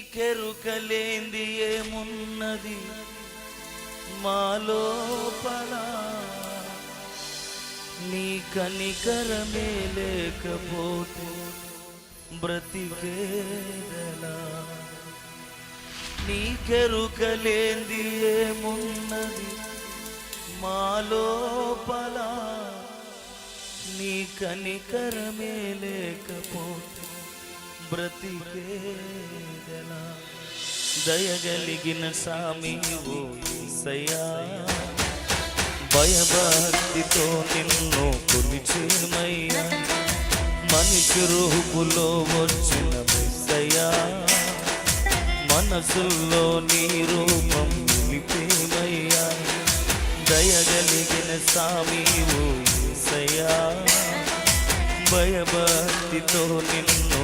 నీకెరుకలేంది ఏమున్నది? మాలోపల నీ కనికరమే లేకపోతే బ్రతికేదలా నీకెరుకలేంది ఏమున్నది? మాలోపల నీ కనికరమే లేకపోతే బ్రతికేదలా దయగలిగిన సామి ఓ యేసయ్యా భయభక్తితో నిన్ను కొలిచేమయ్యా. మనిషి రూపులో వచ్చిన మెస్సయ్యా మనసుల్లో నీ రూపం నిలిపేమయ్యా. దయగలిగిన సామి ఓ యేసయ్యా భయభక్తితో నిన్ను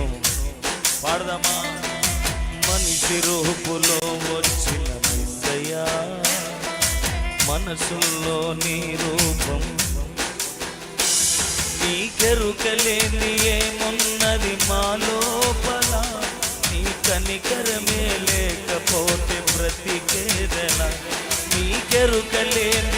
పాడదామా? మనిషి రూపులో వచ్చిన నిందయ్యా. మనసుల్లో నీ రూపం. నీకెరుకలేని ఏమున్నది మా లోపల? నీ కనికరమే లేకపోతే బ్రతికేదెల నీకెరుకలేని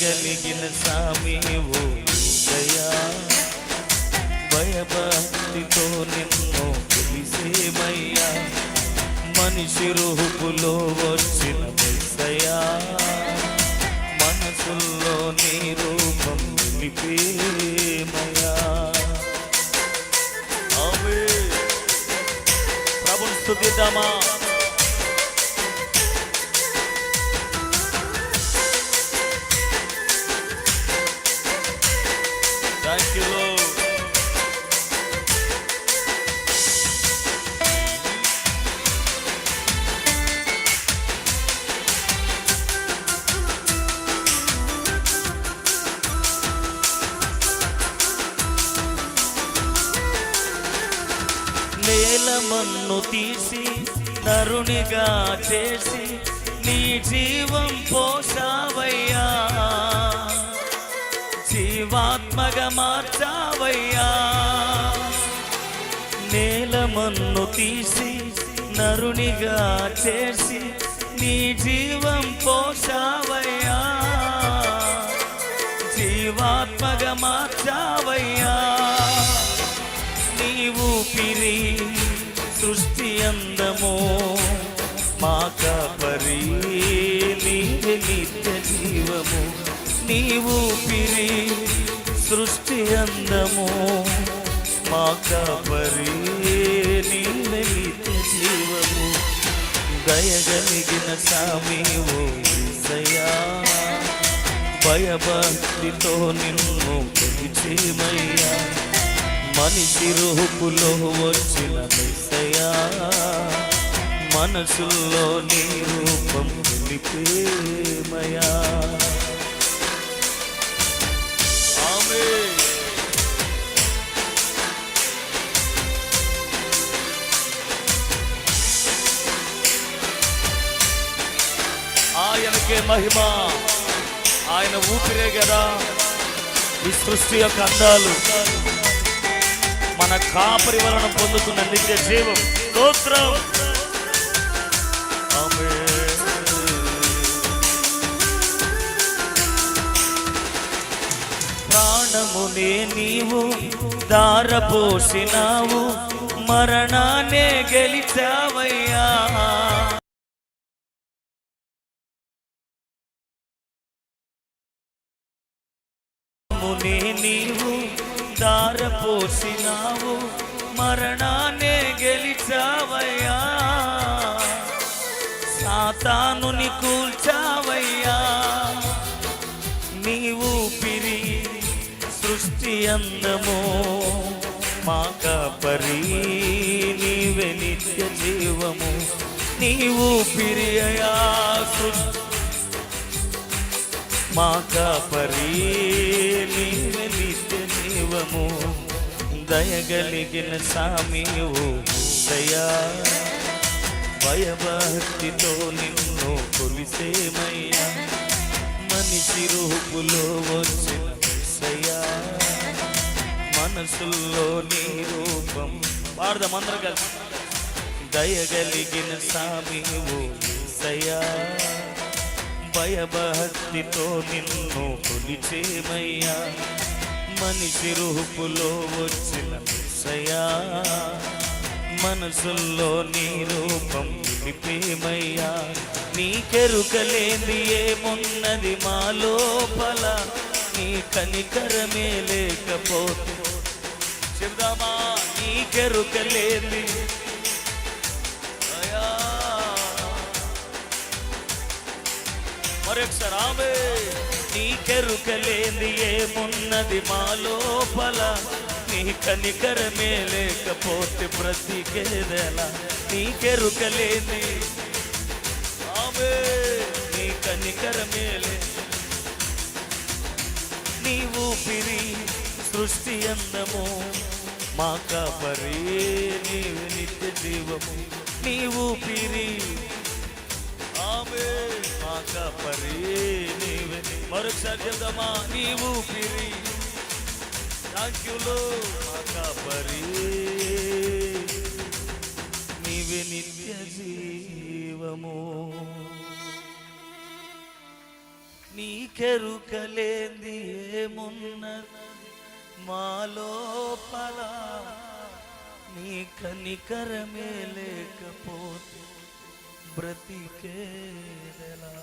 కలిగిన సామీవు దయా భయభక్తితో నిన్ను తెలిసేమయ్యా మనిషి రూపులో వచ్చిన మెస్సయ్యా మనసుల్లో నీ రూపం నిలిపేమయ్యా. ఆమేన్. ప్రభుని స్తుతిద్దామా? థ్యాంక్ మన్ను తీసి నరునిగా చేసి నీ జీవం పోసావయ్యా. జీవాత్మగా మార్చావయ్యా నేల మన్ను తీసి నరునిగా చేసి నీ జీవం పోసావయ్యా జీవాత్మగా మార్చావయ్యా. నీవు పిరి సృష్టి అందము మాక పరి నీవే నిత్య జీవము. నీవు పిరి సృష్టి అందము మా కాపరి నీవే జీవము. దయగలిగిన సామి ఓ యేసయ్యా భయభక్తితో నిన్ను కొలిచేమయ్యా మనిషి రూపులో వచ్చిన మెస్సయా మనసుల్లో నీ రూపం నిలిపేమయా ఆమేన్. ఆయనకే మహిమ. ఆయన ఊపిరే కదా. ఈ సృష్టి యొక్క అందాలు. మన కాపరి వలన పొందుతున్న నిత్య జీవం. స్తోత్రం. నీవు దారపోసినావు మరణానే గెలిచావయ్యా. మునే నీవు దారపోసినావు మరణానే గెలిచావయ్యా. సాతానుని కూల్చావయ్యా. అందము మా కాపరి నీవే నిత్య జీవము. నీవు పిరియయా సృష్టి మా కాపరి నీవే నిత్య జీవము. దయగలిగిన సామీవు దయా. భయభక్తితో నిన్ను కొలిసేమయ్యా. మనిషి రూపులో వచ్చిన మనసుల్లో నీ రూపం. పాడదాం అందరం కలిసి. దయగలిగిన సామి ఓ యేసయ్యా భయభక్తితో నిన్ను కొలిచేమయ్యా. మనిషి రూపులో వచ్చిన సయా మనసుల్లో నీ రూపం నిలిపేమయ్యా. నీకెరుకలేంది ఏమున్నది మా లోపల నీ కనికరమే లేకపోతే చెబుదామా నీకెరుకలేంది మరొకసారి ఆమె నీకెరుకలేంది ఏమున్నది మా లోపల? నీ కనికరమే లేకపోతే బ్రతికేదెలా? నీకెరుకలేంది ఆమె నీ కనికరమే లే నీ ఊపిరి సృష్టి అందము మా కాపరి నీవు నిత్య జీవము. నీవు పిరి. ఆమె మా కాపరి నీవే. మరొకసారి చెప్దామా? నీ పిరి. థ్యాంక్ యూలో మా కాపరి నీవే నిత్య జీవము. నీకెరుకలేంది ఏమున్నది? మాలోపల నీ కనికరమే లేకపోతే బ్రతికేదెలా